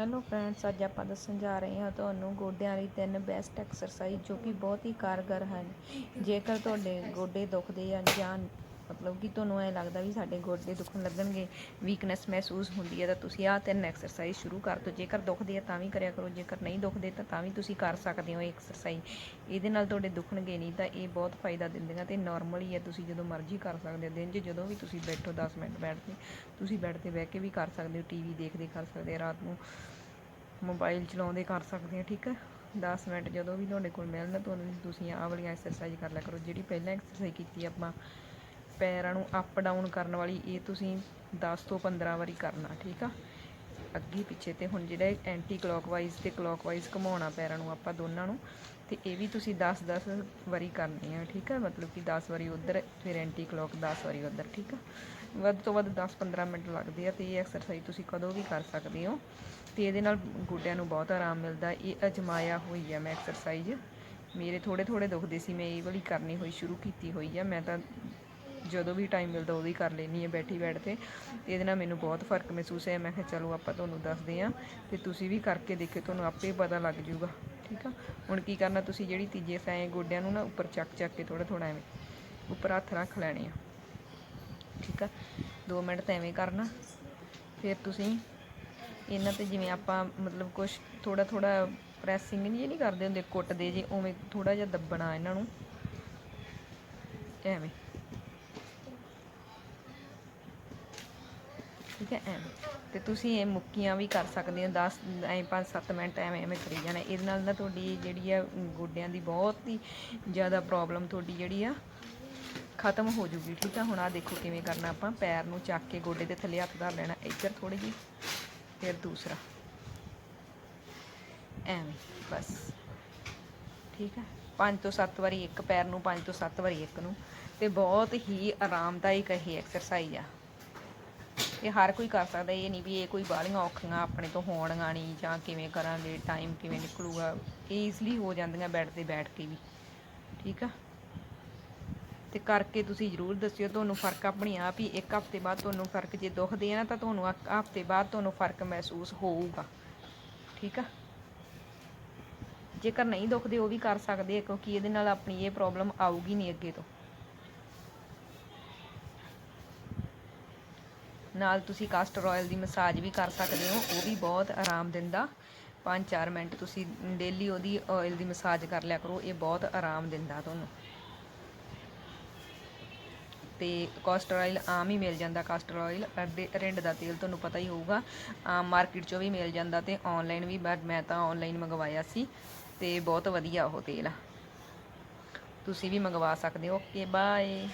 Hello friends ਅੱਜ ਆਪਾਂ ਦੱਸਣ ਜਾ ਰਹੇ ਹਾਂ ਤੁਹਾਨੂੰ ਗੋਡਿਆਂ ਲਈ ਤਿੰਨ ਬੈਸਟ ਐਕਸਰਸਾਈਜ਼ ਜੋ ਕਿ ਬਹੁਤ ਹੀ ਕਾਰਗਰ ਹਨ। ਜੇਕਰ ਤੁਹਾਡੇ ਗੋਡੇ ਦੁਖਦੇ ਆ ਜਾਂ ਮਤਲਬ ਕਿ ਤੁਹਾਨੂੰ ਐ ਲੱਗਦਾ ਵੀ ਸਾਡੇ ਗੋਡੇ ਦੁਖਣ ਲੱਗਣਗੇ ਵੀਕਨੈਸ ਮਹਿਸੂਸ ਹੁੰਦੀ ਹੈ ਤਾਂ ਤੁਸੀਂ ਆਹ ਤਿੰਨ ਐਕਸਰਸਾਈਜ਼ ਸ਼ੁਰੂ ਕਰ ਦਿਓ। ਜੇਕਰ ਦੁਖਦੇ ਆ ਤਾਂ ਵੀ ਕਰਿਆ ਕਰੋ, ਜੇਕਰ ਨਹੀਂ ਦੁਖਦੇ ਤਾਂ ਤਾਂ ਵੀ ਤੁਸੀਂ ਕਰ ਸਕਦੇ ਹੋ ਇਹ ਐਕਸਰਸਾਈਜ਼ ਇਹਦੇ ਨਾਲ ਤੁਹਾਡੇ ਦੁਖਣਗੇ ਨਹੀਂ ਤਾਂ ਇਹ ਬਹੁਤ ਫਾਇਦਾ ਦਿੰਦੀਆਂ ਤੇ ਨਾਰਮਲ ਹੀ ਹੈ, ਤੁਸੀਂ ਜਦੋਂ ਮਰਜ਼ੀ ਕਰ ਸਕਦੇ ਹੋ। ਦਿਨ 'ਚ ਜਦੋਂ ਵੀ ਤੁਸੀਂ ਬੈਠੋ 10 ਮਿੰਟ ਬੈਠ ਕੇ ਤੁਸੀਂ ਬੈੱਡ ਤੇ ਬਹਿ ਕੇ ਵੀ ਕਰ ਸਕਦੇ ਹੋ ਟੀਵੀ ਦੇਖਦੇ ਕਰ ਸਕਦੇ ਹੋ, ਰਾਤ ਨੂੰ ਮੋਬਾਈਲ ਚਲਾਉਂਦੇ ਕਰ ਸਕਦੇ ਆ ਠੀਕ ਹੈ? 10 ਮਿੰਟ ਜਦੋਂ ਵੀ ਤੁਹਾਡੇ ਕੋਲ ਮਿਲਣ, ਤੁਹਾਨੂੰ ਤੁਸੀਂ ਆਹ ਵਾਲੀ ਐਕਸਰਸਾਈਜ਼ ਕਰ ਲਿਆ ਕਰੋ। ਜਿਹੜੀ ਪਹਿਲਾਂ ਐਕਸਰਸਾਈਜ਼ ਕੀਤੀ ਆਪਾਂ ਪੈਰਾਂ ਨੂੰ ਅਪ ਡਾਊਨ ਕਰਨ ਵਾਲੀ ਇਹ ਤੁਸੀਂ 10 ਤੋਂ 15 ਵਾਰੀ ਕਰਨਾ, ਠੀਕ ਆ? ਅੱਗੇ ਪਿੱਛੇ ਤੇ ਹੁਣ ਜਿਹੜਾ ਐਂਟੀ ਕਲੌਕਵਾਈਜ਼ ਤੇ ਕਲੌਕਵਾਈਜ਼ ਘੁਮਾਉਣਾ ਪੈਰਾਂ ਨੂੰ ਆਪਾਂ ਦੋਨਾਂ ਨੂੰ, ਤੇ ਇਹ ਵੀ ਤੁਸੀਂ 10 10 ਵਾਰੀ ਕਰਨੀ ਆ, ਠੀਕ ਆ? ਮਤਲਬ ਕਿ 10 ਵਾਰੀ ਉਧਰ, ਫਿਰ ਐਂਟੀ ਕਲੋਕ 10 ਵਾਰੀ ਉਧਰ, ਠੀਕ ਆ? ਵੱਧ ਤੋਂ ਵੱਧ 10 15 ਮਿੰਟ ਲੱਗਦੇ ਆ ਤੇ ਇਹ ਐਕਸਰਸਾਈਜ਼ ਤੁਸੀਂ ਕਦੋਂ ਵੀ ਕਰ ਸਕਦੇ ਹੋ। ਤੇ ਇਹਦੇ ਨਾਲ ਗੋਡਿਆਂ ਨੂੰ ਬਹੁਤ ਆਰਾਮ ਮਿਲਦਾ, ਇਹ ਅਜਮਾਇਆ ਹੋਈ ਆ ਮੈਂ ਐਕਸਰਸਾਈਜ਼ ਮੇਰੇ ਥੋੜੇ ਥੋੜੇ ਦੁਖਦੇ ਸੀ, ਮੈਂ ਇਹ ਵਾਲੀ ਕਰਨੀ ਹੋਈ, ਸ਼ੁਰੂ ਕੀਤੀ ਹੋਈ ਆ, ਮੈਂ ਤਾਂ ਜਦੋਂ ਵੀ ਟਾਈਮ ਮਿਲਦਾ ਉਦੋਂ ਹੀ ਕਰ ਲੈਣੀ ਹੈ ਬੈਠੀ ਬੈਠ ਤੇ ਤੇ ਇਹਦੇ ਨਾਲ ਮੈਨੂੰ ਬਹੁਤ ਫ਼ਰਕ ਮਹਿਸੂਸ ਹੋਇਆ। ਮੈਂ ਕਿਹਾ ਚਲੋ ਆਪਾਂ ਤੁਹਾਨੂੰ ਦੱਸਦੇ ਹਾਂ ਤੇ ਤੁਸੀਂ ਵੀ ਕਰਕੇ ਦੇਖਿਓ, ਤੁਹਾਨੂੰ ਆਪੇ ਪਤਾ ਲੱਗ ਜਾਊਗਾ। ਠੀਕ ਆ? ਹੁਣ ਕੀ ਕਰਨਾ, ਤੁਸੀਂ ਜਿਹੜੀ ਤੀਜੇ ਸੈਂ ਗੋਡਿਆਂ ਨੂੰ ਨਾ ਉੱਪਰ ਚੱਕ ਚੱਕ ਕੇ ਥੋੜਾ ਥੋੜਾ ਐਵੇਂ ਉੱਪਰ ਹੱਥ ਰੱਖ ਲੈਣੇ ਆ। ਠੀਕ ਆ? 2 ਮਿੰਟ ਤਾਂ ਐਵੇਂ ਕਰਨਾ। ਫਿਰ ਤੁਸੀਂ ਇਹਨਾਂ ਤੇ ਜਿਵੇਂ ਆਪਾਂ ਮਤਲਬ ਕੁਝ ਥੋੜਾ ਥੋੜਾ ਪ੍ਰੈਸਿੰਗ ਨਹੀਂ ਨਹੀਂ ਕਰਦੇ ਹੁੰਦੇ, ਕੁੱਟਦੇ ਜੇ, ਉਵੇਂ ਥੋੜਾ ਜਿਹਾ ਦੱਬਣਾ ਇਹਨਾਂ ਨੂੰ। ਐਵੇਂ। ਠੀਕ ਹੈ? ਐਵੇਂ ਤੇ ਤੁਸੀਂ ਇਹ ਮੁੱਕੀਆਂ ਵੀ ਕਰ ਸਕਦੇ ਹੋ। 10 ਐ 5-7 ਮਿੰਟ ਐਵੇਂ ਐਵੇਂ ਕਰੀ ਜਾਣਾ। ਇਹਦੇ ਨਾਲ ਨਾ ਤੁਹਾਡੀ ਜਿਹੜੀ ਆ ਗੋਡਿਆਂ ਦੀ ਬਹੁਤ ਹੀ ਜ਼ਿਆਦਾ ਪ੍ਰੋਬਲਮ ਤੁਹਾਡੀ ਜਿਹੜੀ ਆ, ਖਤਮ ਹੋ ਜੂਗੀ। ਠੀਕ ਆ? ਹੁਣ ਆ ਦੇਖੋ ਕਿਵੇਂ ਕਰਨਾ ਆਪਾਂ। ਪੈਰ ਨੂੰ ਚੱਕ ਕੇ ਗੋਡੇ ਦੇ ਥੱਲੇ ਹੱਥ ਧਰ ਲੈਣਾ। ਇੱਧਰ ਥੋੜੀ ਜਿਹੀ, ਫਿਰ ਦੂਸਰਾ। ਐਵੇਂ, ਬਸ। ਠੀਕ ਹੈ 5 ਤੋਂ 7 ਵਾਰੀ ਇੱਕ ਪੈਰ ਨੂੰ 5 ਤੋਂ 7 ਵਾਰੀ ਇੱਕ ਨੂੰ। ਤੇ ਬਹੁਤ ਹੀ ਆਰਾਮਦਾਇਕ ਇਹ ਐਕਸਰਸਾਈਜ਼ ਆ। ਇਹ ਹਰ ਕੋਈ ਕਰ ਸਕਦਾ, ਇਹ ਨਹੀਂ ਵੀ ਇਹ ਕੋਈ ਬਾਹਲੀਆਂ ਔਖੀਆਂ ਆਪਣੇ ਤੋਂ ਹੋਣਗੀਆਂ ਨਹੀਂ ਜਾਂ ਕਿਵੇਂ ਕਰਾਂਗੇ ਟਾਈਮ ਕਿਵੇਂ ਨਿਕਲੂਗਾ, ਇਹ ਈਜ਼ਲੀ ਹੋ ਜਾਂਦੀਆਂ ਬੈੱਡ ਤੇ ਬੈਠ ਕੇ ਵੀ, ਠੀਕ ਆ? ਤੇ ਕਰਕੇ ਤੁਸੀਂ ਜ਼ਰੂਰ ਦੱਸਿਓ, ਤੁਹਾਨੂੰ ਫ਼ਰਕ ਆਪਣੀ ਆਪ ਹੀ, ਇੱਕ ਹਫ਼ਤੇ ਬਾਅਦ ਤੁਹਾਨੂੰ ਫ਼ਰਕ ਜੇ ਦੁਖਦੇ ਆ ਨਾ, ਤਾਂ ਤੁਹਾਨੂੰ ਇੱਕ ਹਫ਼ਤੇ ਬਾਅਦ ਤੁਹਾਨੂੰ ਫ਼ਰਕ ਮਹਿਸੂਸ ਹੋਊਗਾ, ਠੀਕ ਆ? ਜੇਕਰ ਨਹੀਂ ਦੁਖਦੇ, ਉਹ ਵੀ ਕਰ ਸਕਦੇ ਆ, ਕਿਉਂਕਿ ਇਹਦੇ ਨਾਲ ਆਪਣੀ ਇਹ ਪ੍ਰੋਬਲਮ ਆਊਗੀ ਨਹੀਂ ਅੱਗੇ ਤੋਂ। ਨਾਲ ਤੁਸੀਂ ਕਾਸਟਰ ਆਇਲ ਦੀ ਮਸਾਜ ਵੀ ਕਰ ਸਕਦੇ ਹੋ, ਉਹ ਵੀ ਬਹੁਤ ਆਰਾਮ ਦਿੰਦਾ। 5-4 ਮਿੰਟ ਤੁਸੀਂ ਡੇਲੀ ਉਹਦੀ ਆਇਲ ਦੀ ਮਸਾਜ ਕਰ ਲਿਆ ਕਰੋ, ਇਹ ਬਹੁਤ ਆਰਾਮ ਦਿੰਦਾ ਤੁਹਾਨੂੰ। ਤੇ ਕਾਸਟਰ ਆਇਲ ਆਮ ਹੀ ਮਿਲ ਜਾਂਦਾ ਕਾਸਟਰ ਆਇਲ ਰਿੰਡ ਦਾ ਤੇਲ ਤੁਹਾਨੂੰ ਪਤਾ ਹੀ ਹੋਊਗਾ। ਆਮ ਮਾਰਕੀਟ 'ਚੋਂ ਵੀ ਮਿਲ ਜਾਂਦਾ ਤੇ ਆਨਲਾਈਨ ਵੀ ਬਟ ਮੈਂ ਤਾਂ ਆਨਲਾਈਨ ਮੰਗਵਾਇਆ ਸੀ ਤੇ ਬਹੁਤ ਵਧੀਆ ਉਹ ਤੇਲ ਆ। ਤੁਸੀਂ ਵੀ ਮੰਗਵਾ ਸਕਦੇ ਹੋ। Okay bye